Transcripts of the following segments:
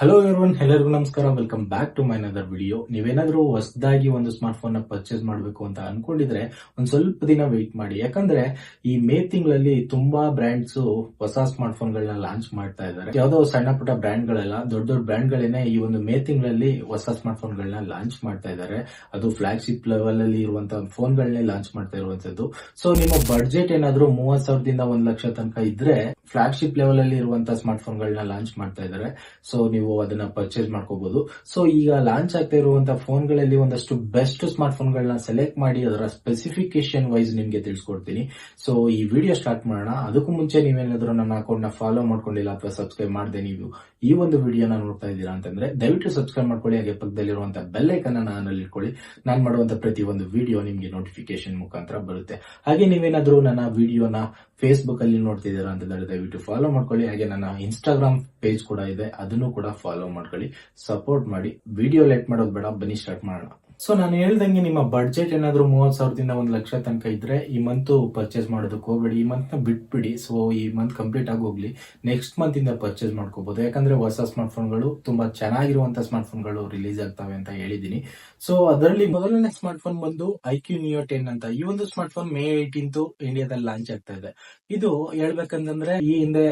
Hello everyone ಎಲ್ಲರಿಗೂ ನಮಸ್ಕಾರ. Welcome back to my another video ನೀವೇನಾದ್ರೂ ಹೊಸದಾಗಿ ಒಂದು ಸ್ಮಾರ್ಟ್ ಫೋನ್ನ ಪರ್ಚೇಸ್ ಮಾಡಬೇಕು ಅಂತ ಅನ್ಕೊಂಡಿದ್ರೆ ಒಂದ್ ಸ್ವಲ್ಪ ದಿನ ವೆಯ್ಟ್ ಮಾಡಿ. ಯಾಕಂದ್ರೆ ಈ ಮೇ ತಿಂಗಳಲ್ಲಿ ತುಂಬಾ ಬ್ರ್ಯಾಂಡ್ಸ್ ಹೊಸ ಸ್ಮಾರ್ಟ್ ಫೋನ್ ಗಳನ್ನ ಲಾಂಚ್ ಮಾಡ್ತಾ ಇದ್ದಾರೆ. ಯಾವ್ದೋ ಸಣ್ಣ ಪುಟ್ಟ ಬ್ರ್ಯಾಂಡ್ ಗಳೆಲ್ಲ, ದೊಡ್ಡ ದೊಡ್ಡ ಬ್ರ್ಯಾಂಡ್ ಗಳೇನೆ ಈ ಒಂದು ಮೇ ತಿಂಗಳಲ್ಲಿ ಹೊಸ ಸ್ಮಾರ್ಟ್ ಫೋನ್ ಗಳನ್ನ ಲಾಂಚ್ ಮಾಡ್ತಾ ಇದ್ದಾರೆ. ಅದು ಫ್ಲಾಗ್ಶಿಪ್ ಲೆವೆಲ್ ಅಲ್ಲಿ ಇರುವಂತಹ ಫೋನ್ ಗಳನ್ನೇ ಲಾಂಚ್ ಮಾಡ್ತಾ ಇರುವಂತದ್ದು ಸೊ ನಿಮ್ಮ ಬಡ್ಜೆಟ್ ಏನಾದ್ರು ಮೂವತ್ ಸಾವಿರದಿಂದ ಒಂದ್ ಲಕ್ಷ ತನಕ ಇದ್ರೆ ಫ್ಲಾಗ್ಶಿಪ್ ಲೆವೆಲ್ ಅಲ್ಲಿ ಇರುವಂತಹ ಸ್ಮಾರ್ಟ್ ಫೋನ್ ಗಳನ್ನ ಲಾಂಚ್ ಮಾಡ್ತಾ ಇದ್ದಾರೆ. ಸೊ ನೀವು ಅದನ್ನ ಪರ್ಚೇಸ್ ಮಾಡ್ಕೋಬಹುದು ಸೊ ಈಗ ಲಾಂಚ್ ಆಗ್ತಾ ಇರುವಂತಹ ಫೋನ್ಗಳಲ್ಲಿ ಒಂದಷ್ಟು ಬೆಸ್ಟ್ ಸ್ಮಾರ್ಟ್ ಫೋನ್ ಗಳನ್ನ ಸೆಲೆಕ್ಟ್ ಮಾಡಿ ಅದರ ಸ್ಪೆಸಿಫಿಕೇಶನ್ ವೈಸ್ ನಿಮ್ಗೆ ತಿಳಿಸ್ಕೊಡ್ತೀನಿ. ಸೊ ಈ ವಿಡಿಯೋ ಸ್ಟಾರ್ಟ್ ಮಾಡೋಣ. ಅದಕ್ಕೂ ಮುಂಚೆ ನೀವೇನಾದ್ರೂ ನನ್ನ ಅಕೌಂಟ್ನ ಫಾಲೋ ಮಾಡ್ಕೊಂಡಿಲ್ಲ ಅಥವಾ ಸಬ್ಸ್ಕ್ರೈಬ್ ಮಾಡದೆ ನೀವು ಈ ಒಂದು ವಿಡಿಯೋನ ನೋಡ್ತಾ ಇದ್ದೀರಾ ಅಂತಂದ್ರೆ ದಯವಿಟ್ಟು ಸಬ್ಸ್ಕ್ರೈಬ್ ಮಾಡ್ಕೊಳ್ಳಿ. ಹಾಗೆ ಪಕ್ಕದಲ್ಲಿರುವಂತಹ ಬೆಲ್ ನಾನಲ್ಲಿ ಇಟ್ಕೊಳ್ಳಿ. ನಾನು ಮಾಡುವಂತ ಪ್ರತಿ ಒಂದು ವಿಡಿಯೋ ನಿಮ್ಗೆ ನೋಟಿಫಿಕೇಶನ್ ಮುಖಾಂತರ ಬರುತ್ತೆ. ಹಾಗೆ ನೀವೇನಾದ್ರೂ ನನ್ನ ವಿಡಿಯೋನ ಫೇಸ್ಬುಕ್ ಅಲ್ಲಿ ನೋಡ್ತಿದ್ದೀರಾ ಅಂತಂದ್ರೆ ದಯವಿಟ್ಟು ಫಾಲೋ ಮಾಡ್ಕೊಳ್ಳಿ. ಹಾಗೆ ನನ್ನ ಇನ್ಸ್ಟಾಗ್ರಾಮ್ ಪೇಜ್ ಕೂಡ ಇದೆ. ಅದನ್ನು ಕೂಡ ಫಾಲೋ ಮಾಡ್ಕೊಳ್ಳಿ. ಸಪೋರ್ಟ್ ಮಾಡಿ. ವಿಡಿಯೋ ಲೈಕ್ ಮಾಡೋದು ಬೇಡ. ಬನ್ನಿ ಸ್ಟಾರ್ಟ್ ಮಾಡೋಣ. ಸೊ ನಾನು ಹೇಳ್ದಂಗೆ ನಿಮ್ಮ ಬಡ್ಜೆಟ್ ಏನಾದರೂ ಮೂವತ್ತು ಸಾವಿರದಿಂದ ಒಂದು ಲಕ್ಷ ತನಕ ಇದ್ರೆ ಈ ಮಂತು ಪರ್ಚೇಸ್ ಮಾಡೋದಕ್ಕೆ ಹೋಗ್ಬೇಡಿ. ಈ ಮಂತ್ನ ಬಿಟ್ಬಿಡಿ. ಸೊ ಈ ಮಂತ್ ಕಂಪ್ಲೀಟ್ ಆಗಿ ಹೋಗ್ಲಿ. ನೆಕ್ಸ್ಟ್ ಮಂತಿಂದ ಪರ್ಚೇಸ್ ಮಾಡ್ಕೋಬಹುದು ಯಾಕಂದ್ರೆ ಹೊಸ ಸ್ಮಾರ್ಟ್ ಫೋನ್ಗಳು ತುಂಬಾ ಚೆನ್ನಾಗಿರುವಂತ ಸ್ಮಾರ್ಟ್ ಫೋನ್ಗಳು ರಿಲೀಸ್ ಆಗ್ತವೆ ಅಂತ ಹೇಳಿದ್ದೀನಿ ಸೊ ಅದರಲ್ಲಿ ಮೊದಲನೇ ಸ್ಮಾರ್ಟ್ ಫೋನ್ ಬಂದು ಕ್ಯೂ ನಿಯೋ ಟೆನ್ ಅಂತ. ಈ ಒಂದು ಸ್ಮಾರ್ಟ್ ಫೋನ್ ಮೇ ಏಟೀನ್ತ್ ಇಂಡಿಯಾದಲ್ಲಿ ಲಾಂಚ್ ಆಗ್ತಾ ಇದೆ. ಇದು ಹೇಳ್ಬೇಕಂತಂದ್ರೆ ಈ ಹಿಂದೆ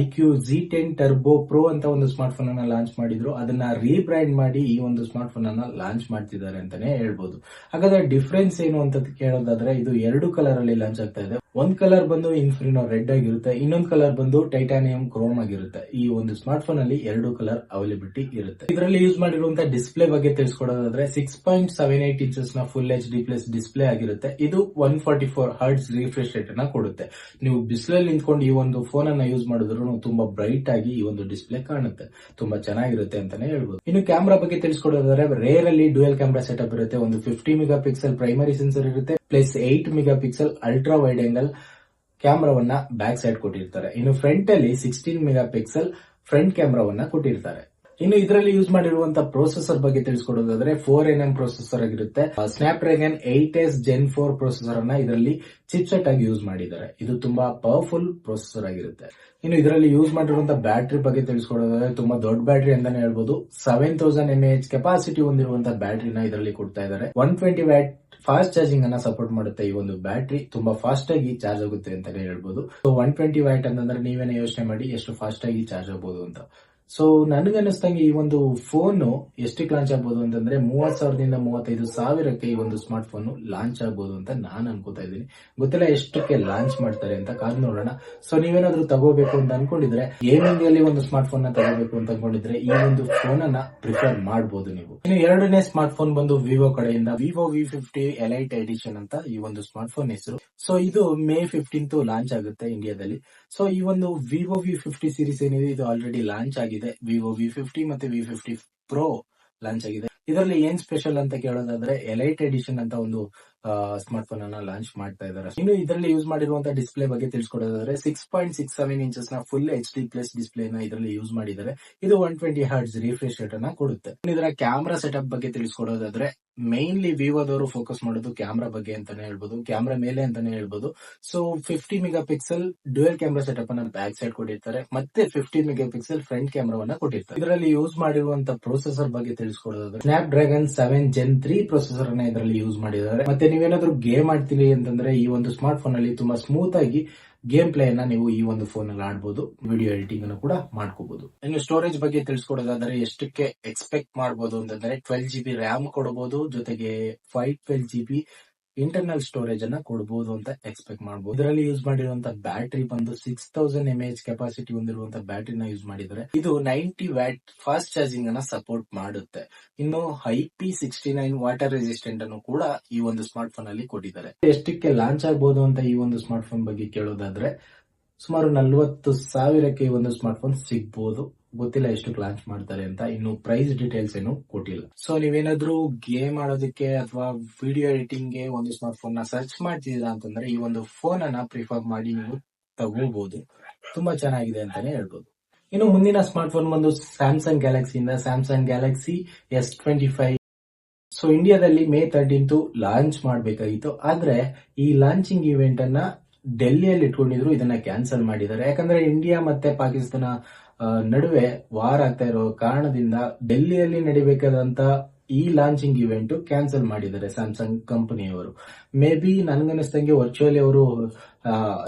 iQOO Z ten turbo pro ಅಂತ ಒಂದು ಸ್ಮಾರ್ಟ್ ಫೋನ್ ಅನ್ನ ಲಾಂಚ್ ಮಾಡಿದ್ರು. ಅದನ್ನ ರೀಬ್ರ್ಯಾಂಡ್ ಮಾಡಿ ಈ ಒಂದು ಸ್ಮಾರ್ಟ್ ಫೋನ್ ಅನ್ನ ಲಾಂಚ್ ಮಾಡ್ತಿದ್ದಾರೆ ಅಂತಾನೆ ಹೇಳ್ಬೋದು. ಹಾಗಾದ್ರೆ ಡಿಫ್ರೆನ್ಸ್ ಏನು ಅಂತ ಕೇಳೋದಾದ್ರೆ ಇದು ಎರಡು ಕಲರ್ ಅಲ್ಲಿ ಲಾಂಚ್ ಆಗ್ತಾ ಇದೆ. ಒಂದ್ ಕಲರ್ ಬಂದು ಇನ್ಫ್ರಿನೋ ರೆಡ್ ಆಗಿರುತ್ತೆ, ಇನ್ನೊಂದ್ ಕಲರ್ ಬಂದು ಟೈಟಾನಿಯಂ ಕ್ರೋಮ್ ಆಗಿರುತ್ತೆ. ಈ ಒಂದು ಸ್ಮಾರ್ಟ್ ಫೋನ್ ಅಲ್ಲಿ ಎರಡು ಕಲರ್ ಅವೈಲಬಿಲಿಟಿ ಇರುತ್ತೆ. ಇದರಲ್ಲಿ ಯೂಸ್ ಮಾಡಿರುವಂತಹ ಡಿಸ್ಪ್ಲೇ ಬಗ್ಗೆ ತಿಳಿಸ್ಕೊಡೋದಾದ್ರೆ six point seven eight ಇಂಚಸ್ನ full H D plus display ಆಗಿರುತ್ತೆ. ಇದು one forty four hertz refresh rate ಅನ್ನ ಕೊಡುತ್ತೆ. ನೀವು ಬಿಸಿಲಲ್ಲಿ ನಿಂತ್ಕೊಂಡು ಈ ಒಂದು ಫೋನ್ ಅನ್ನ ಯೂಸ್ ಮಾಡಿದ್ರು ತುಂಬಾ ಬ್ರೈಟ್ ಆಗಿ ಈ ಒಂದು ಡಿಸ್ಪ್ಲೇ ಕಾಣುತ್ತೆ. ತುಂಬಾ ಚೆನ್ನಾಗಿರುತ್ತೆ ಅಂತಾನೆ ಹೇಳ್ಬೋದು. ಇನ್ನು ಕ್ಯಾಮರಾ ಬಗ್ಗೆ ತಿಳಿಸ್ಕೊಡೋದಾದ್ರೆ ರೇರ್ ಅಲ್ಲಿ ಡ್ಯೂಯಲ್ ಕ್ಯಾಮ್ರಾ ಸೆಟಪ್ ಇರುತ್ತೆ. ಒಂದು fifty megapixel primary sensor ಇರುತ್ತೆ. Plus eight megapixel ultra wide angle ಕ್ಯಾಮ್ರಾವನ್ನ back side ಕೊಟ್ಟಿರ್ತಾರೆ. ಇನ್ನು ಫ್ರಂಟ್ ಅಲ್ಲಿ ಸಿಕ್ಸ್ಟೀನ್ ಮೆಗಾ ಪಿಕ್ಸೆಲ್ ಫ್ರಂಟ್ ಕ್ಯಾಮ್ರಾವನ್ನ ಕೊಟ್ಟಿರ್ತಾರೆ. ಇನ್ನು ಇದರಲ್ಲಿ ಯೂಸ್ ಮಾಡಿರುವಂತಹ ಪ್ರೊಸೆಸರ್ ಬಗ್ಗೆ ತಿಳಿಸ್ಕೊಡೋದಾದ್ರೆ ಫೋರ್ ಎನ್ ಎಂ ಪ್ರೊಸೆಸರ್ ಆಗಿರುತ್ತೆ. Snapdragon eight S gen four processor ಅನ್ನ ಇದರಲ್ಲಿ ಚಿಪ್ಸೆಟ್ ಆಗಿ ಯೂಸ್ ಮಾಡಿದ್ದಾರೆ. ಇದು ತುಂಬಾ ಪವರ್ಫುಲ್ ಪ್ರೊಸೆಸರ್ ಆಗಿರುತ್ತೆ. ಇನ್ನು ಇದರಲ್ಲಿ ಯೂಸ್ ಮಾಡಿರುವಂತಹ ಬ್ಯಾಟರಿ ಬಗ್ಗೆ ತಿಳಿಸ್ಕೊಡೋದಾದ್ರೆ ತುಂಬಾ ದೊಡ್ಡ ಬ್ಯಾಟರಿ ಅಂತಾನೆ ಹೇಳ್ಬೋದು. Seven thousand M H capacity ಹೊಂದಿರುವಂತಹ ಬ್ಯಾಟರಿನ ಇದರಲ್ಲಿ ಕೊಡ್ತಾ ಇದ್ದಾರೆ. One twenty watt fast charging ಅನ್ನ ಸಪೋರ್ಟ್ ಮಾಡುತ್ತೆ ಈ ಒಂದು ಬ್ಯಾಟರಿ ತುಂಬಾ ಫಾಸ್ಟ್ ಆಗಿ ಚಾರ್ಜ್ ಆಗುತ್ತೆ ಅಂತಾನೆ ಹೇಳ್ಬೋದು. ಸೊ ಒನ್ ಟ್ವೆಂಟಿ ವ್ಯಾಟ್ ಅಂತಂದ್ರೆ ನೀವೇನೇ ಯೋಚನೆ ಮಾಡಿ ಎಷ್ಟು ಫಾಸ್ಟ್ ಆಗಿ ಚಾರ್ಜ್ ಆಗಬಹುದು ಅಂತ. ಸೊ ನನಗನ್ನಿಸ್ತಂಗೆ ಈ ಒಂದು ಫೋನ್ ಎಷ್ಟಕ್ಕೆ ಲಾಂಚ್ ಆಗ್ಬೋದು ಅಂತಂದ್ರೆ ಮೂವತ್ ಸಾವಿರದಿಂದ ಮೂವತ್ತೈದು ಸಾವಿರಕ್ಕೆ ಈ ಒಂದು ಸ್ಮಾರ್ಟ್ ಫೋನ್ ಲಾಂಚ್ ಆಗ್ಬೋದು ಅಂತ ನಾನು ಅನ್ಕೋತಾ ಇದ್ದೀನಿ. ಗೊತ್ತಿಲ್ಲ ಎಷ್ಟಕ್ಕೆ ಲಾಂಚ್ ಮಾಡ್ತಾರೆ ಅಂತ, ಕಾದ್ ನೋಡೋಣ. ಸೊ ನೀವೇನಾದ್ರೂ ತಗೋಬೇಕು ಅಂತ ಅನ್ಕೊಂಡಿದ್ರೆ ಏನಿಂಡಿಯಲ್ಲಿ ಒಂದು ಸ್ಮಾರ್ಟ್ ಫೋನ್ನ ತಗೋಬೇಕು ಅಂತ ಅನ್ಕೊಂಡಿದ್ರೆ ಈ ಒಂದು ಫೋನ್ ಅನ್ನ ಪ್ರಿಫರ್ ಮಾಡಬಹುದು ನೀವು. ಇನ್ನು ಎರಡನೇ ಸ್ಮಾರ್ಟ್ ಫೋನ್ ಬಂದು ವಿವೋ ಕಡೆಯಿಂದ. Vivo V fifty elite edition ಅಂತ ಈ ಒಂದು ಸ್ಮಾರ್ಟ್ ಫೋನ್ ಹೆಸರು. ಸೊ ಇದು ಮೇ ಫಿಫ್ಟೀನ್ತ್ ಲಾಂಚ್ ಆಗುತ್ತೆ ಇಂಡಿಯಾದಲ್ಲಿ ಸೊ ಈ ಒಂದು ವಿವೋ ವಿ ಫಿಫ್ಟಿ ಸೀರೀಸ್ ಏನಿದೆ, ಇದು ಆಲ್ರೆಡಿ ಲಾಂಚ್ ಆಗಿದೆ. ವಿವೋ ವಿ ಫಿಫ್ಟಿ ಮತ್ತೆ ವಿ ಫಿಫ್ಟಿ ಪ್ರೋ ಲಾಂಚ್ ಆಗಿದೆ. ಇದರಲ್ಲಿ ಏನ್ ಸ್ಪೆಷಲ್ ಅಂತ ಕೇಳೋದಾದ್ರೆ ಎಲೈಟ್ ಎಡಿಷನ್ ಅಂತ ಒಂದು ಸ್ಮಾರ್ಟ್ ಫೋನ್ ಅನ್ನ ಲಾಂಚ್ ಮಾಡ್ತಾ ಇದ್ದಾರೆ. ಇನ್ನು ಇದರಲ್ಲಿ ಯೂಸ್ ಮಾಡಿರುವಂತಹ ಡಿಸ್ಪ್ಲೇ ಬಗ್ಗೆ ತಿಳಿಸ್ಕೊಡೋದಾದ್ರೆ six point six seven ಇಂಚಸ್ನ full H D plus display ನ ಇದರಲ್ಲಿ ಯೂಸ್ ಮಾಡಿದ್ದಾರೆ. ಇದು one twenty hertz refresh rate ಅನ್ನ ಕೊಡುತ್ತೆ. ಇದರ ಕ್ಯಾಮ್ರಾ ಸೆಟಪ್ ಬಗ್ಗೆ ತಿಳಿಸ್ಕೊಡೋದಾದ್ರೆ ಮೈನ್ಲಿ ವಿವೋದವರು ಫೋಕಸ್ ಮಾಡೋದು ಕ್ಯಾಮ್ರಾ ಬಗ್ಗೆ ಅಂತಾನೆ ಹೇಳ್ಬೋದು ಕ್ಯಾಮ್ರಾ ಮೇಲೆ ಅಂತಾನೆ ಹೇಳ್ಬೋದು. So fifty megapixel dual camera setup ಅನ್ನ ಬ್ಯಾಕ್ ಸೈಡ್ ಕೊಟ್ಟಿರ್ತಾರೆ, ಮತ್ತೆ ಫಿಫ್ಟಿ ಮೆಗಾ ಪಿಕ್ಸೆಲ್ ಫ್ರಂಟ್ ಕ್ಯಾಮ್ರಾವನ್ನ ಕೊಟ್ಟಿರ್ತಾರೆ. ಇದರಲ್ಲಿ ಯೂಸ್ ಮಾಡಿರುವಂತಹ ಪ್ರೊಸೆಸರ್ ಬಗ್ಗೆ ತಿಳಿಸ್ಕೊಡೋದಾದ್ರೆ Snapdragon seven gen three processor ಅನ್ನ ಇದರಲ್ಲಿ ಯೂಸ್ ಮಾಡಿದ್ದಾರೆ. ಮತ್ತೆ ನೀವೇನಾದ್ರೂ ಗೇಮ್ ಆಡ್ತೀರಿ ಅಂತಂದ್ರೆ ಈ ಒಂದು ಸ್ಮಾರ್ಟ್ ಫೋನ್ ಅಲ್ಲಿ ತುಂಬಾ ಸ್ಮೂತ್ ಆಗಿ ಗೇಮ್ ಪ್ಲೇ ಅನ್ನ ನೀವು ಈ ಒಂದು ಫೋನ್ ಅಲ್ಲಿ ಆಡಬಹುದು ವಿಡಿಯೋ ಎಡಿಟಿಂಗ್ ಅನ್ನು ಕೂಡ ಮಾಡ್ಕೋಬಹುದು ಇನ್ನು ಸ್ಟೋರೇಜ್ ಬಗ್ಗೆ ತಿಳಿಸ್ಕೊಡೋದಾದ್ರೆ ಎಷ್ಟಕ್ಕೆ ಎಕ್ಸ್ಪೆಕ್ಟ್ ಮಾಡಬಹುದು ಅಂತಂದ್ರೆ ಟ್ವೆಲ್ ಜಿ ಬಿ ರ್ಯಾಮ್ ಕೊಡಬಹುದು ಜೊತೆಗೆ five twelve G B internal storage ಅನ್ನ ಕೊಡಬಹುದು ಅಂತ ಎಕ್ಸ್ಪೆಕ್ಟ್ ಮಾಡಬಹುದು ಇದರಲ್ಲಿ ಯೂಸ್ ಮಾಡಿರುವಂತಹ ಬ್ಯಾಟರಿ ಬಂದು six thousand M H capacity ಹೊಂದಿರುವಂತಹ ಬ್ಯಾಟರಿನ ಯೂಸ್ ಮಾಡಿದರೆ ಇದು ನೈಂಟಿ ವ್ಯಾಟ್ ಫಾಸ್ಟ್ ಚಾರ್ಜಿಂಗ್ ಅನ್ನ ಸಪೋರ್ಟ್ ಮಾಡುತ್ತೆ. ಇನ್ನು I P sixty nine water resistant ಅನ್ನು ಕೂಡ ಈ ಒಂದು ಸ್ಮಾರ್ಟ್ ಫೋನ್ ಅಲ್ಲಿ ಕೊಟ್ಟಿದ್ದಾರೆ. ಎಷ್ಟಕ್ಕೆ ಲಾಂಚ್ ಆಗಬಹುದು ಅಂತ ಈ ಒಂದು ಸ್ಮಾರ್ಟ್ ಫೋನ್ ಬಗ್ಗೆ ಕೇಳೋದಾದ್ರೆ ಸುಮಾರು ನಲ್ವತ್ತು ಸಾವಿರಕ್ಕೆ ಈ ಒಂದು ಸ್ಮಾರ್ಟ್ ಫೋನ್ ಸಿಗ್ಬಹುದು ಗೊತ್ತಿಲ್ಲ ಎಷ್ಟು ಲಾಂಚ್ ಮಾಡ್ತಾರೆ ಅಂತ, ಇನ್ನು ಪ್ರೈಸ್ ಡೀಟೇಲ್ಸ್ ಏನು ಕೊಟ್ಟಿಲ್ಲ. ಸೊ ನೀವೇನಾದ್ರೂ ಗೇಮ್ ಆಡೋದಕ್ಕೆ ಅಥವಾ ವಿಡಿಯೋ ಎಡಿಟಿಂಗ್ಗೆ ಒಂದು ಸ್ಮಾರ್ಟ್ ಫೋನ್ನ ಸರ್ಚ್ ಮಾಡ್ತಿದ್ದೀರಾ ಅಂತಂದ್ರೆ, ಈ ಒಂದು ಫೋನ್ ಅನ್ನ ಪ್ರಿಫರ್ ಮಾಡಿ ನೀವು ತಗೋಬಹುದು ತುಂಬಾ ಚೆನ್ನಾಗಿದೆ ಅಂತಾನೆ ಹೇಳ್ಬೋದು. ಇನ್ನು ಮುಂದಿನ ಸ್ಮಾರ್ಟ್ ಫೋನ್ ಬಂದು Samsung ಗ್ಯಾಲಕ್ಸಿಯಿಂದ Samsung Galaxy S twenty five so ಇಂಡಿಯಾದಲ್ಲಿ ಮೇ ತರ್ಟೀನ್ತ್ ಲಾಂಚ್ ಮಾಡಬೇಕಾಗಿತ್ತು. ಆದ್ರೆ, ಈ ಲಾಂಚಿಂಗ್ ಇವೆಂಟ್ ಅನ್ನ ಡೆಲ್ಲಿಯಲ್ಲಿ ಇಟ್ಕೊಂಡಿದ್ರು, ಇದನ್ನ ಕ್ಯಾನ್ಸಲ್ ಮಾಡಿದ್ದಾರೆ. ಯಾಕಂದ್ರೆ ಇಂಡಿಯಾ ಮತ್ತೆ ಪಾಕಿಸ್ತಾನ ನಡುವೆ ವಾರ ಆಗ್ತಾ ಇರೋ ಕಾರಣದಿಂದ ಡೆಲ್ಲಿಯಲ್ಲಿ ನಡಿಬೇಕಾದಂತ ಈ ಲಾಂಚಿಂಗ್ ಇವೆಂಟ್ ಕ್ಯಾನ್ಸಲ್ ಮಾಡಿದ್ದಾರೆ ಸ್ಯಾಮ್ಸಂಗ್ ಕಂಪನಿಯವರು. ಮೇ ಬಿ ನನ್ಗನ್ನಿಸ್ದಂಗೆ ವರ್ಚುವಲಿ ಅವರು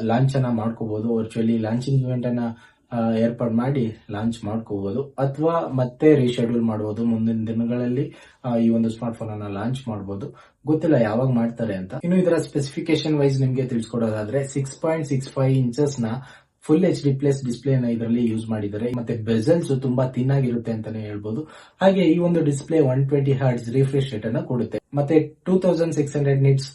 ಲಾಂಚ್ ಅನ್ನ ಮಾಡ್ಕೋಬಹುದು ವರ್ಚುವಲಿ ಲಾಂಚಿಂಗ್ ಇವೆಂಟ್ ಅನ್ನ ಏರ್ಪಾಡು ಮಾಡಿ ಲಾಂಚ್ ಮಾಡ್ಕೋಬಹುದು ಅಥವಾ ಮತ್ತೆ ರೀಶೆಡ್ಯೂಲ್ ಮಾಡಬಹುದು ಮುಂದಿನ ದಿನಗಳಲ್ಲಿ ಈ ಒಂದು ಸ್ಮಾರ್ಟ್ ಫೋನ್ ಅನ್ನ ಲಾಂಚ್ ಮಾಡಬಹುದು ಗೊತ್ತಿಲ್ಲ ಯಾವಾಗ ಮಾಡ್ತಾರೆ ಅಂತ. ಇನ್ನು ಇದರ ಸ್ಪೆಸಿಫಿಕೇಶನ್ ವೈಸ್ ನಿಮ್ಗೆ ತಿಳಿಸ್ಕೊಡೋದಾದ್ರೆ six point six five ಇಂಚಸ್ನ full H D plus display ನ ಇದರಲ್ಲಿ ಯೂಸ್ ಮಾಡಿದ್ದಾರೆ. ಮತ್ತೆ ಬೆಸಲ್ಸ್ ತುಂಬಾ ತಿನ್ ಆಗಿರುತ್ತೆ ಅಂತಾನೆ ಹೇಳ್ಬೋದು. ಹಾಗೆ ಈ ಒಂದು display one twenty hertz refresh rate ಅನ್ನ ಕೊಡುತ್ತೆ. ಮತ್ತೆ two thousand six hundred nits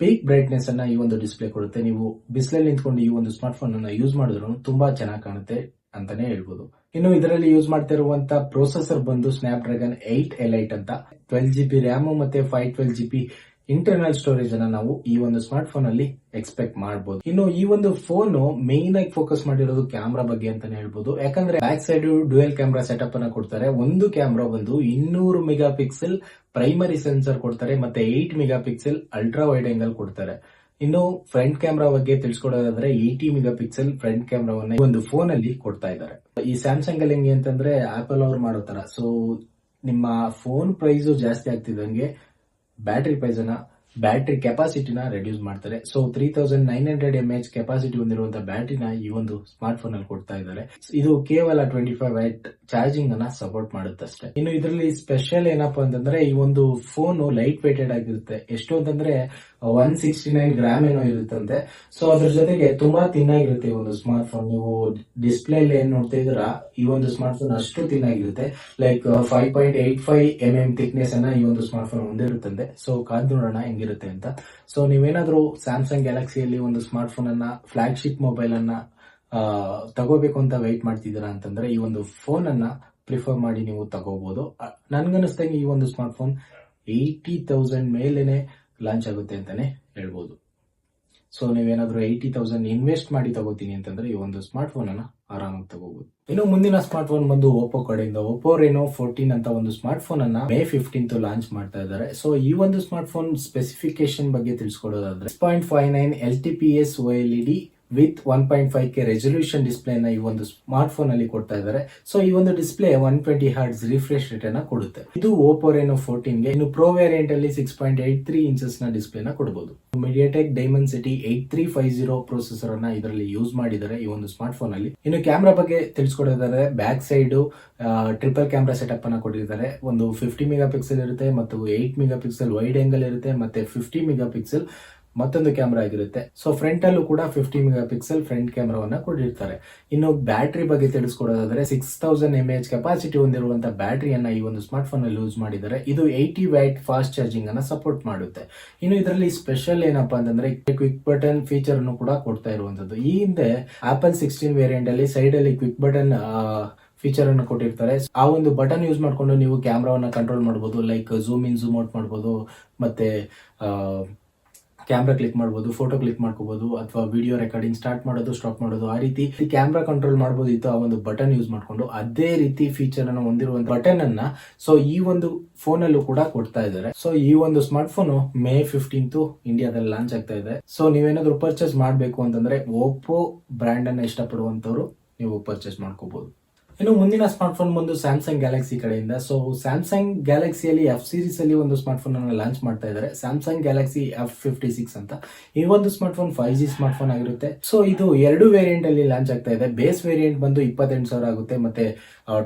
peak brightness ಅನ್ನ ಈ ಒಂದು ಡಿಸ್ಪ್ಲೇ ಕೊಡುತ್ತೆ. ನೀವು ಬಿಸಿಲಲ್ಲಿ ನಿಂತ್ಕೊಂಡು ಈ ಒಂದು ಸ್ಮಾರ್ಟ್ ಫೋನ್ ಅನ್ನ ಯೂಸ್ ಮಾಡಿದ್ರು ತುಂಬಾ ಚೆನ್ನಾಗಿ ಕಾಣುತ್ತೆ ಅಂತಾನೆ ಹೇಳ್ಬೋದು. ಇನ್ನು ಇದರಲ್ಲಿ ಯೂಸ್ ಮಾಡ್ತಾ ಪ್ರೊಸೆಸರ್ ಬಂದು ಸ್ನಾಪ್ ಡ್ರ್ಯಾಗನ್ ಏಟ್ ಎಲೈಟ್ ಅಂತ. ಟ್ವೆಲ್ ಜಿ ಬಿ ರ್ಯಾಮ್ ಮತ್ತೆ five twelve G B internal storage ಅನ್ನ ನಾವು ಈ ಒಂದು ಸ್ಮಾರ್ಟ್ ಫೋನ್ ಅಲ್ಲಿ ಎಕ್ಸ್ಪೆಕ್ಟ್ ಮಾಡಬಹುದು ಇನ್ನು ಈ ಒಂದು ಫೋನ್ ಮೇನ್ ಆಗಿ ಫೋಕಸ್ ಮಾಡಿರೋದು ಕ್ಯಾಮ್ರಾ ಬಗ್ಗೆ ಅಂತಾನೆ ಹೇಳ್ಬೋದು. ಯಾಕಂದ್ರೆ back side dual camera setup ಅನ್ನ ಕೊಡ್ತಾರೆ. ಒಂದು ಕ್ಯಾಮ್ರಾ ಬಂದು ಇನ್ನೂರು ಮೆಗಾ ಪಿಕ್ಸೆಲ್ ಪ್ರೈಮರಿ ಸೆನ್ಸರ್ ಕೊಡ್ತಾರೆ ಮತ್ತೆ eight megapixel ultra wide angle ಕೊಡ್ತಾರೆ. ಇನ್ನು ಫ್ರಂಟ್ ಕ್ಯಾಮ್ರಾ ಬಗ್ಗೆ ತಿಳಿಸ್ಕೊಡೋದಾದ್ರೆ ಏಟಿ ಮೆಗಾ ಪಿಕ್ಸೆಲ್ ಫ್ರಂಟ್ ಕ್ಯಾಮ್ರಾವನ್ನ ಒಂದು ಫೋನ್ ಅಲ್ಲಿ ಕೊಡ್ತಾ ಇದ್ದಾರೆ. ಈ ಸ್ಯಾಮ್ಸಂಗ್ ಅಲ್ಲಿ ಹೆಂಗೆ ಅಂತಂದ್ರೆ ಆಪಲ್ ಅವ್ರು ಮಾಡೋ ತರ. ಸೊ ನಿಮ್ಮ ಫೋನ್ ಪ್ರೈಸ್ ಜಾಸ್ತಿ ಆಗ್ತಿದ್ದಂಗೆ ಬ್ಯಾಟ್ರಿ ಪ್ರೈಸ್ ಅನ್ನ ಬ್ಯಾಟ್ರಿ ಕೆಪಾಸಿಟಿನ ರೆಡ್ಯೂಸ್ ಮಾಡ್ತಾರೆ. So three thousand nine hundred M H capacity ಹೊಂದಿರುವಂತಹ ಬ್ಯಾಟ್ರಿನ ಈ ಒಂದು ಸ್ಮಾರ್ಟ್ ಫೋನ್ ಅಲ್ಲಿ ಕೊಡ್ತಾ ಇದ್ದಾರೆ. ಇದು ಕೇವಲ ಟ್ವೆಂಟಿ ಫೈವ್ ವೈಟ್ ಚಾರ್ಜಿಂಗ್ ಅನ್ನ ಸಪೋರ್ಟ್ ಮಾಡುತ್ತೆ ಅಷ್ಟೇ. ಇನ್ನು ಇದರಲ್ಲಿ ಸ್ಪೆಷಲ್ ಏನಪ್ಪಾ ಅಂತಂದ್ರೆ ಈ ಒಂದು ಫೋನ್ ಲೈಟ್ ವೇಟೆಡ್ ಆಗಿರುತ್ತೆ. ಎಷ್ಟು ಅಂತಂದ್ರೆ ಒನ್ ಸಿಕ್ಸ್ಟಿ ನೈನ್ ಗ್ರಾಮ್ ಏನೋ ಇರುತ್ತಂತೆ. ಸೊ ಅದ್ರ ಜೊತೆಗೆ ತುಂಬಾ ತಿನ್ನಾಗಿರುತ್ತೆ ಈ ಒಂದು ಸ್ಮಾರ್ಟ್ ಫೋನ್ ನೀವು ಡಿಸ್ಪ್ಲೇ ಏನ್ ನೋಡ್ತಾ ಇದ್ದೀರಾ, ಈ ಒಂದು ಸ್ಮಾರ್ಟ್ ಫೋನ್ ಅಷ್ಟು ತಿನ್ನಾಗಿರುತ್ತೆ. Like five point eight five M M thickness ಅನ್ನ ಈ ಒಂದು ಸ್ಮಾರ್ಟ್ ಫೋನ್ ಹೊಂದಿರುತ್ತಂತೆ. ಸೊ ಕಾದ್ ನೋಡೋಣ ಹೆಂಗಿರುತ್ತೆ ಅಂತ. ಸೊ ನೀವೇನಾದ್ರೂ ಸ್ಯಾಮ್ಸಂಗ್ ಗ್ಯಾಲಕ್ಸಿಯಲ್ಲಿ ಒಂದು ಸ್ಮಾರ್ಟ್ ಫೋನ್ ಅನ್ನ ಫ್ಲಾಗ್ಶಿಪ್ ಮೊಬೈಲ್ ಅನ್ನ ತಗೋಬೇಕು ಅಂತ ವೆಯ್ಟ್ ಮಾಡ್ತಿದ್ದೀರಾ ಅಂತಂದ್ರೆ ಈ ಒಂದು ಫೋನ್ ಅನ್ನ ಪ್ರಿಫರ್ ಮಾಡಿ ನೀವು ತಗೋಬಹುದು ನನ್ಗನ್ನಿಸ್ದಂಗೆ ಈ ಒಂದು ಸ್ಮಾರ್ಟ್ ಫೋನ್ ಏಯ್ಟಿ ತೌಸಂಡ್ ಮೇಲೇನೆ ಲಾಂಚ್ ಆಗುತ್ತೆ ಅಂತಾನೆ ಹೇಳ್ಬೋದು. ಸೊ ನೀವೇನಾದ್ರೂ ಏಯ್ಟಿ ತೌಸಂಡ್ ಇನ್ವೆಸ್ಟ್ ಮಾಡಿ ತಗೋತೀನಿ ಅಂತಂದ್ರೆ ಈ ಒಂದು ಸ್ಮಾರ್ಟ್ ಫೋನ್ ಅನ್ನ ಆರಾಮಾಗಿ ತಗೋಬಹುದು ಇನ್ನು ಮುಂದಿನ ಸ್ಮಾರ್ಟ್ ಫೋನ್ ಬಂದು ಓಪೋ ಕಡೆಯಿಂದ. ಓಪೋ ರೆನೋ ಫೋರ್ಟೀನ್ ಅಂತ ಒಂದು ಸ್ಮಾರ್ಟ್ ಫೋನ್ ಅನ್ನ ಮೇ ಫಿಫ್ಟೀನ್ತ್ ಲಾಂಚ್ ಮಾಡ್ತಾ ಇದ್ದಾರೆ. ಸೊ ಈ ಒಂದು ಸ್ಮಾರ್ಟ್ ಫೋನ್ ಸ್ಪೆಸಿಫಿಕೇಶನ್ ಬಗ್ಗೆ ತಿಳಿಸ್ಕೊಡೋದಾದ್ರೆ point five nine L T P S O L E with one point five K resolution ಡಿಸ್ಪ್ಲೇನ ಈ ಒಂದು ಸ್ಮಾರ್ಟ್ ಫೋನ್ ಅಲ್ಲಿ ಕೊಡ್ತಾ ಇದ್ದಾರೆ. ಸೊ ಈ ಒಂದು display one twenty hertz refresh rate ಅನ್ನ ಕೊಡುತ್ತೆ. ಇದು ಓಪೋ ರೆನೋ ಫೋರ್ಟೀನ್ಗೆ ಇನ್ನು ಪ್ರೋ ವೇರಿಯಂಟ್ ಅಲ್ಲಿ ಸಿಕ್ಸ್ ಪಾಯಿಂಟ್ ಏಟ್ ತ್ರೀ ಇಂಚಸ್ನ ಡಿಸ್ಪ್ಲೇನ ಕೊಡಬಹುದು MediaTek Dimensity eight three five zero processor ಅನ್ನ ಇದರಲ್ಲಿ ಯೂಸ್ ಮಾಡಿದ್ದಾರೆ ಈ ಒಂದು ಸ್ಮಾರ್ಟ್ ಫೋನ್ ಅಲ್ಲಿ. ಇನ್ನು ಕ್ಯಾಮ್ರಾ ಬಗ್ಗೆ ತಿಳಿಸ್ಕೊಡೋದಾದ್ರೆ back side triple camera setup ಅನ್ನ ಕೊಟ್ಟಿದ್ದಾರೆ. ಒಂದು ಫಿಫ್ಟಿ ಮೆಗಾ ಪಿಕ್ಸೆಲ್ ಇರುತ್ತೆ ಮತ್ತು eight megapixel wide angle ಇರುತ್ತೆ ಮತ್ತೆ ಫಿಫ್ಟಿ ಮೆಗಾ ಪಿಕ್ಸೆಲ್ ಮತ್ತೊಂದು ಕ್ಯಾಮ್ರಾ ಆಗಿರುತ್ತೆ ಸೊ ಫ್ರಂಟ್ ಅಲ್ಲೂ ಕೂಡ ಫಿಫ್ಟಿ ಮೆಗಾ ಪಿಕ್ಸೆಲ್ ಫ್ರಂಟ್ ಕ್ಯಾಮ್ರಾವನ್ನ ಕೊಟ್ಟಿರ್ತಾರೆ. ಇನ್ನು ಬ್ಯಾಟ್ರಿ ಬಗ್ಗೆ ತಿಳಿಸ್ಕೊಡೋದಾದ್ರೆ six thousand M H capacity ಹೊಂದಿರುವಂತಹ ಬ್ಯಾಟ್ರಿಯನ್ನ ಈ ಒಂದು ಸ್ಮಾರ್ಟ್ ಫೋನ್ ಅಲ್ಲಿ ಯೂಸ್ ಮಾಡಿದ್ದಾರೆ. ಇದು ಏಯ್ಟಿ ವ್ಯಾಟ್ ಫಾಸ್ಟ್ ಚಾರ್ಜಿಂಗ್ ಅನ್ನ ಸಪೋರ್ಟ್ ಮಾಡುತ್ತೆ. ಇನ್ನು ಇದರಲ್ಲಿ ಸ್ಪೆಷಲ್ ಏನಪ್ಪಾ ಅಂತಂದ್ರೆ ಕ್ವಿಕ್ ಬಟನ್ ಫೀಚರ್ ಅನ್ನು ಕೂಡ ಕೊಡ್ತಾ ಇರುವಂತದ್ದು ಈ ಹಿಂದೆ ಆಪಲ್ ಸಿಕ್ಸ್ಟೀನ್ ವೇರಿಯಂಟ್ ಅಲ್ಲಿ ಸೈಡ್ ಅಲ್ಲಿ ಕ್ವಿಕ್ ಬಟನ್ ಫೀಚರ್ ಅನ್ನು ಕೊಟ್ಟಿರ್ತಾರೆ. ಆ ಒಂದು ಬಟನ್ ಯೂಸ್ ಮಾಡಿಕೊಂಡು ನೀವು ಕ್ಯಾಮ್ರಾವನ್ನ ಕಂಟ್ರೋಲ್ ಮಾಡಬಹುದು like zoom in zoom out ಮಾಡಬಹುದು ಮತ್ತೆ ಕ್ಯಾಮ್ರಾ ಕ್ಲಿಕ್ ಮಾಡಬಹುದು ಫೋಟೋ ಕ್ಲಿಕ್ ಮಾಡ್ಕೋಬಹುದು ಅಥವಾ ವಿಡಿಯೋ ರೆಕಾರ್ಡಿಂಗ್ ಸ್ಟಾರ್ಟ್ ಮಾಡೋದು ಸ್ಟಾಪ್ ಮಾಡೋದು, ಆ ರೀತಿ ಕ್ಯಾಮ್ರಾ ಕಂಟ್ರೋಲ್ ಮಾಡಬಹುದಿತ್ತು ಆ ಒಂದು ಬಟನ್ ಯೂಸ್ ಮಾಡ್ಕೊಂಡು ಅದೇ ರೀತಿ ಫೀಚರ್ ಅನ್ನು ಹೊಂದಿರುವ ಬಟನ್ ಅನ್ನ ಸೊ ಈ ಒಂದು ಫೋನ್ ಅಲ್ಲೂ ಕೂಡ ಕೊಡ್ತಾ ಇದ್ದಾರೆ. ಸೊ ಈ ಒಂದು ಸ್ಮಾರ್ಟ್ ಫೋನ್ ಮೇ ಫಿಫ್ಟೀನ್ತ್ ಇಂಡಿಯಾದಲ್ಲಿ ಲಾಂಚ್ ಆಗ್ತಾ ಇದೆ. ಸೊ ನೀವೇನಾದ್ರೂ ಪರ್ಚೇಸ್ ಮಾಡಬೇಕು ಅಂತಂದ್ರೆ ಓಪೋ ಬ್ರ್ಯಾಂಡ್ ಅನ್ನ ಇಷ್ಟಪಡುವಂತವ್ರು ನೀವು ಪರ್ಚೇಸ್ ಮಾಡ್ಕೋಬಹುದು ಇನ್ನು ಮುಂದಿನ ಸ್ಮಾರ್ಟ್ ಫೋನ್ ಬಂದು ಸ್ಯಾಮ್ಸಂಗ್ ಗ್ಯಾಲಕ್ಸಿ ಕಡೆಯಿಂದ. ಸೊ ಸ್ಯಾಮ್ಸಂಗ್ ಗ್ಯಾಲಕ್ಸಿಯಲ್ಲಿ ಎಫ್ ಸೀರೀಸ್ ಅಲ್ಲಿ ಒಂದು ಸ್ಮಾರ್ಟ್ ಫೋನ್ ಅನ್ನು ಲಾಂಚ್ ಮಾಡ್ತಾ ಇದ್ದಾರೆ. Samsung Galaxy F fifty six ಅಂತ. ಈ ಒಂದು smart phone five G smart phone ಆಗಿರುತ್ತೆ. ಸೊ ಇದು ಎರಡು ವೇರಿಯಂಟ್ ಅಲ್ಲಿ ಲಾಂಚ್ ಆಗ್ತಾ ಇದೆ. ಬೇಸ್ ವೇರಿಯಂಟ್ ಬಂದು ಇಪ್ಪತ್ತೆಂಟು ಸಾವಿರ ಆಗುತ್ತೆ. ಮತ್ತೆ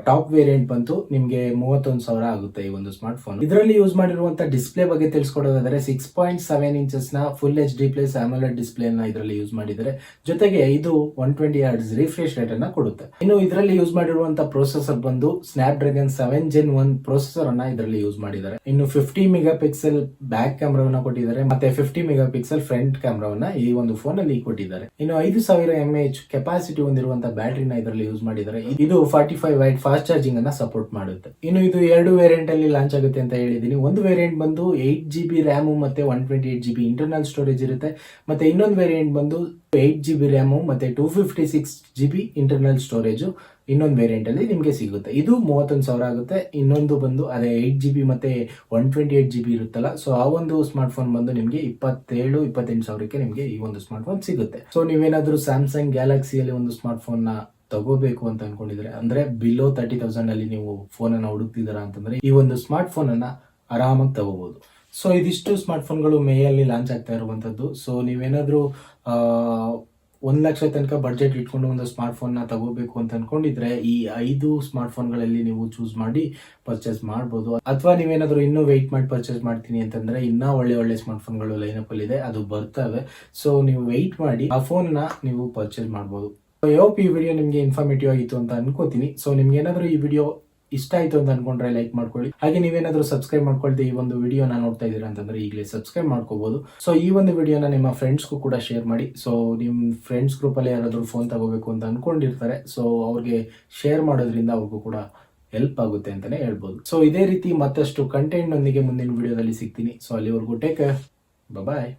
ಟಾಪ್ ವೇರಿಯಂಟ್ ಬಂತು ನಿಮಗೆ ಮೂವತ್ತೊಂದು ಸಾವಿರ ಆಗುತ್ತೆ ಈ ಒಂದು ಸ್ಮಾರ್ಟ್ ಫೋನ್ ಇದರಲ್ಲಿ ಯೂಸ್ ಮಾಡಿರುವಂತ ಡಿಸ್ಪ್ಲೇ ಬಗ್ಗೆ ತಿಳಿಸ್ಕೊಡೋದಾದ್ರೆ six point seven ಇಂಚಸ್ನ full H D plus AMOLED display ನ ಇದರಲ್ಲಿ ಯೂಸ್ ಮಾಡಿದ್ದಾರೆ. ಜೊತೆಗೆ ಇದು ಒನ್ ಟ್ವೆಂಟಿ ರಿಫ್ರೆಶ್ ರೇಟ್ ಅನ್ನ ಕೊಡುತ್ತೆ. ಇನ್ನು ಇದರಲ್ಲಿ ಯೂಸ್ ಮಾಡಿರುವಂತ ಪ್ರೊಸೆಸರ್ ಬಂದು Snapdragon seven gen one processor ಅನ್ನ ಇದರಲ್ಲಿ ಯೂಸ್ ಮಾಡಿದ್ದಾರೆ. ಇನ್ನು ಫಿಫ್ಟಿ ಮೆಗಾ ಪಿಕ್ಸೆಲ್ ಬ್ಯಾಕ್ ಕ್ಯಾಮ್ರಾವನ್ನ ಕೊಟ್ಟಿದ್ದಾರೆ. ಮತ್ತೆ ಫಿಫ್ಟಿ ಮೆಗಾ ಪಿಕ್ಸೆಲ್ ಫ್ರಂಟ್ ಕ್ಯಾಮ್ರಾವನ್ನ ಈ ಒಂದು ಫೋನ್ ಅಲ್ಲಿ ಕೊಟ್ಟಿದ್ದಾರೆ. ಇನ್ನು ಐದು ಸಾವಿರ ಎಂ ಎಚ್ ಕೆಪಾಸಿಟಿ ಹೊಂದಿರುವಂತಹ ಬ್ಯಾಟ್ರಿನ ಇದರಲ್ಲಿ ಯೂಸ್ ಮಾಡಿದ್ದಾರೆ. ಇದು forty five watt fast charging ಅನ್ನ ಸಪೋರ್ಟ್ ಮಾಡುತ್ತೆ. ಇನ್ನು ಇದು ಎರಡು ವೇರಿಯಂಟ್ ಅಲ್ಲಿ ಲಾಂಚ್ ಆಗುತ್ತೆ ಅಂತ ಹೇಳಿದೀನಿ ಒಂದು ವೇರಿಯಂಟ್ ಬಂದು ಏಟ್ ಜಿ ಬಿ ರ್ಯಾಮು ಮತ್ತೆ one twenty eight G B internal storage ಇರುತ್ತೆ. ಮತ್ತೆ ಇನ್ನೊಂದು ವೇರಿಯಂಟ್ ಬಂದು ಏಟ್ ಜಿ ಬಿ ರ್ಯಾಮು ಮತ್ತೆ two fifty six G B internal storage ಇನ್ನೊಂದು ವೇರಿಯಂಟ್ ಅಲ್ಲಿ ನಿಮಗೆ ಸಿಗುತ್ತೆ. ಇದು ಮೂವತ್ತೊಂದು ಸಾವಿರ ಆಗುತ್ತೆ. ಇನ್ನೊಂದು ಬಂದು ಅದೇ ಏಯ್ಟ್ ಜಿ ಬಿ ಮತ್ತೆ one twenty eight G B ಇರುತ್ತಲ್ಲ. ಸೊ ಆ ಒಂದು ಸ್ಮಾರ್ಟ್ ಫೋನ್ ಬಂದು ನಿಮಗೆ ಇಪ್ಪತ್ತೇಳು, ಇಪ್ಪತ್ತೆಂಟು ಸಾವಿರಕ್ಕೆ ನಿಮಗೆ ಈ ಒಂದು ಸ್ಮಾರ್ಟ್ ಫೋನ್ ಸಿಗುತ್ತೆ. ಸೊ ನೀವೇನಾದ್ರೂ ಸ್ಯಾಮ್ಸಂಗ್ ಗ್ಯಾಲಕ್ಸಿಯಲ್ಲಿ ಒಂದು ಸ್ಮಾರ್ಟ್ ಫೋನ್ನ ತಗೋಬೇಕು ಅಂತ ಅನ್ಕೊಂಡಿದ್ರೆ, ಅಂದ್ರೆ ಬಿಲೋ ತರ್ಟಿ ತೌಸಂಡ್ ಅಲ್ಲಿ ನೀವು ಫೋನ್ ಅನ್ನ ಹುಡುಕ್ತಿದ್ದೀರಾ ಅಂತಂದ್ರೆ ಈ ಒಂದು ಸ್ಮಾರ್ಟ್ ಫೋನ್ ಅನ್ನ ಆರಾಮಾಗಿ ತಗೋಬಹುದು ಸೊ ಇದಿಷ್ಟು ಸ್ಮಾರ್ಟ್ ಮೇಯಲ್ಲಿ ಲಾಂಚ್ ಆಗ್ತಾ ಇರುವಂತದ್ದು ಸೊ ನೀವೇನಾದರೂ ಒಂದು ಲಕ್ಷ ತನಕ ಬಡ್ಜೆಟ್ ಇಟ್ಕೊಂಡು ಒಂದು ಸ್ಮಾರ್ಟ್ ಫೋನ್ನ ತಗೋಬೇಕು ಅಂತ ಅನ್ಕೊಂಡಿದ್ರೆ, ಈ ಐದು ಸ್ಮಾರ್ಟ್ ಫೋನ್ಗಳಲ್ಲಿ ನೀವು ಚೂಸ್ ಮಾಡಿ ಪರ್ಚೇಸ್ ಮಾಡ್ಬೋದು. ಅಥವಾ ನೀವೇನಾದರೂ ಇನ್ನೂ ವೆಯ್ಟ್ ಮಾಡಿ ಪರ್ಚೇಸ್ ಮಾಡ್ತೀನಿ ಅಂತಂದ್ರೆ, ಇನ್ನೂ ಒಳ್ಳೆ ಒಳ್ಳೆ ಸ್ಮಾರ್ಟ್ ಲೈನ್ ಲೈನಪ್ ಅಲ್ಲಿ ಇದೆ, ಅದು ಬರ್ತವೆ. ಸೊ ನೀವು ವೆಯ್ಟ್ ಮಾಡಿ, ಆ ಫೋನ್ನ ನೀವು ಪರ್ಚೇಸ್ ಮಾಡ್ಬೋದು. ಹೋಪ್ ಈ ವಿಡಿಯೋ ನಿಮಗೆ ಇನ್ಫಾರ್ಮೇಟಿವ್ ಆಗಿತ್ತು ಅಂತ ಅನ್ಕೋತೀನಿ. ಸೊ ನಿಮ್ಗೆ ಏನಾದರೂ ಈ ವಿಡಿಯೋ ಇಷ್ಟ ಆಯ್ತು ಅಂತ ಅನ್ಕೊಂಡ್ರೆ ಲೈಕ್ ಮಾಡ್ಕೊಳ್ಳಿ. ಹಾಗೆ ನೀವೇನಾದರೂ ಸಬ್ಸ್ಕ್ರೈಬ್ ಮಾಡ್ಕೊಳ್ತೀವಿ ಈ ಒಂದು ವಿಡಿಯೋನ ನೋಡ್ತಾ ಇದ್ದೀರಾ ಅಂತಂದ್ರೆ ಈಗಲೇ ಸಬ್ಸ್ಕ್ರೈಬ್ ಮಾಡ್ಕೋಬಹುದು ಸೊ ಈ ಒಂದು ವಿಡಿಯೋನ ನಿಮ್ಮ ಫ್ರೆಂಡ್ಸ್ಗೂ ಕೂಡ ಶೇರ್ ಮಾಡಿ. ಸೊ ನಿಮ್ಮ ಫ್ರೆಂಡ್ಸ್ ಗ್ರೂಪ್ ಅಲ್ಲಿ ಯಾರಾದ್ರೂ ಫೋನ್ ತಗೋಬೇಕು ಅಂತ ಅನ್ಕೊಂಡಿರ್ತಾರೆ. ಸೊ ಅವ್ರಿಗೆ ಶೇರ್ ಮಾಡೋದ್ರಿಂದ ಅವ್ರಿಗೂ ಕೂಡ ಹೆಲ್ಪ್ ಆಗುತ್ತೆ ಅಂತಾನೆ ಹೇಳ್ಬೋದು. ಸೊ ಇದೇ ರೀತಿ ಮತ್ತಷ್ಟು ಕಂಟೆಂಟ್ ನೊಂದಿಗೆ ಮುಂದಿನ ವಿಡಿಯೋದಲ್ಲಿ ಸಿಗ್ತೀನಿ. ಸೊ ಅಲ್ಲಿವರೆಗೂ ಟೇಕ್ ಬಾಯ್